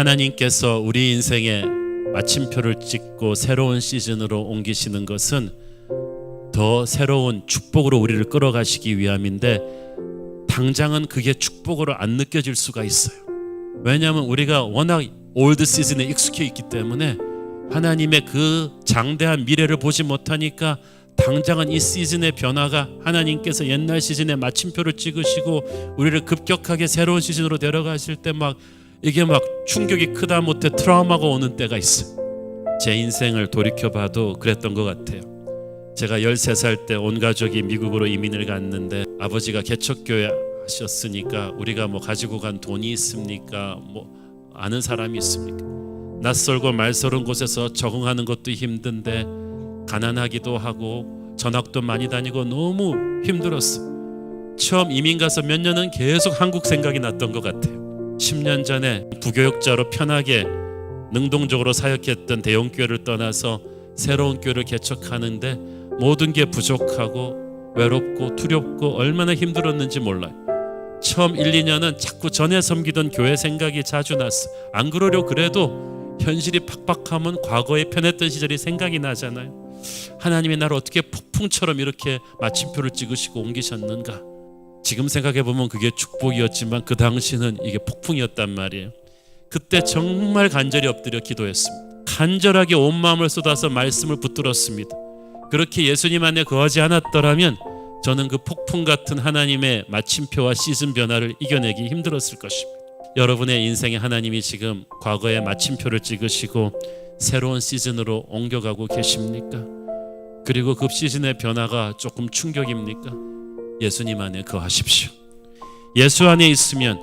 하나님께서 우리 인생에 마침표를 찍고 새로운 시즌으로 옮기시는 것은 더 새로운 축복으로 우리를 끌어가시기 위함인데 당장은 그게 축복으로 안 느껴질 수가 있어요. 왜냐하면 우리가 워낙 올드 시즌에 익숙해 있기 때문에 하나님의 그 장대한 미래를 보지 못하니까 당장은 이 시즌의 변화가 하나님께서 옛날 시즌에 마침표를 찍으시고 우리를 급격하게 새로운 시즌으로 데려가실 때 막 이게 막 충격이 크다 못해 트라우마가 오는 때가 있어요. 제 인생을 돌이켜 봐도 그랬던 것 같아요. 제가 13살 때 온 가족이 미국으로 이민을 갔는데 아버지가 개척교회 하셨으니까 우리가 뭐 가지고 간 돈이 있습니까? 뭐 아는 사람이 있습니까? 낯설고 말설은 곳에서 적응하는 것도 힘든데 가난하기도 하고 전학도 많이 다니고 너무 힘들었어. 처음 이민 가서 몇 년은 계속 한국 생각이 났던 것 같아요. 10년 전에 부교육자로 편하게 능동적으로 사역했던 대형교회를 떠나서 새로운 교회를 개척하는데 모든 게 부족하고 외롭고 두렵고 얼마나 힘들었는지 몰라요. 처음 1, 2년은 자꾸 전에 섬기던 교회 생각이 자주 났어. 안 그러려 그래도 현실이 팍팍하면 과거에 편했던 시절이 생각이 나잖아요. 하나님이 나를 어떻게 폭풍처럼 이렇게 마침표를 찍으시고 옮기셨는가? 지금 생각해 보면 그게 축복이었지만 그 당시는 이게 폭풍이었단 말이에요. 그때 정말 간절히 엎드려 기도했습니다. 간절하게 온 마음을 쏟아서 말씀을 붙들었습니다. 그렇게 예수님 안에 거하지 않았더라면 저는 그 폭풍 같은 하나님의 마침표와 시즌 변화를 이겨내기 힘들었을 것입니다. 여러분의 인생에 하나님이 지금 과거의 마침표를 찍으시고 새로운 시즌으로 옮겨가고 계십니까? 그리고 그 시즌의 변화가 조금 충격입니까? 예수님 안에 거하십시오. 예수 안에 있으면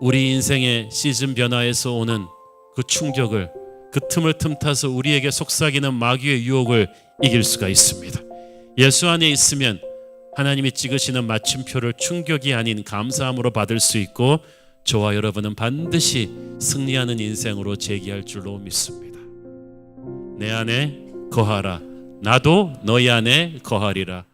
우리 인생의 시즌 변화에서 오는 그 충격을 그 틈을 틈타서 우리에게 속삭이는 마귀의 유혹을 이길 수가 있습니다. 예수 안에 있으면 하나님이 찍으시는 마침표를 충격이 아닌 감사함으로 받을 수 있고 저와 여러분은 반드시 승리하는 인생으로 재기할 줄로 믿습니다. 내 안에 거하라. 나도 너희 안에 거하리라.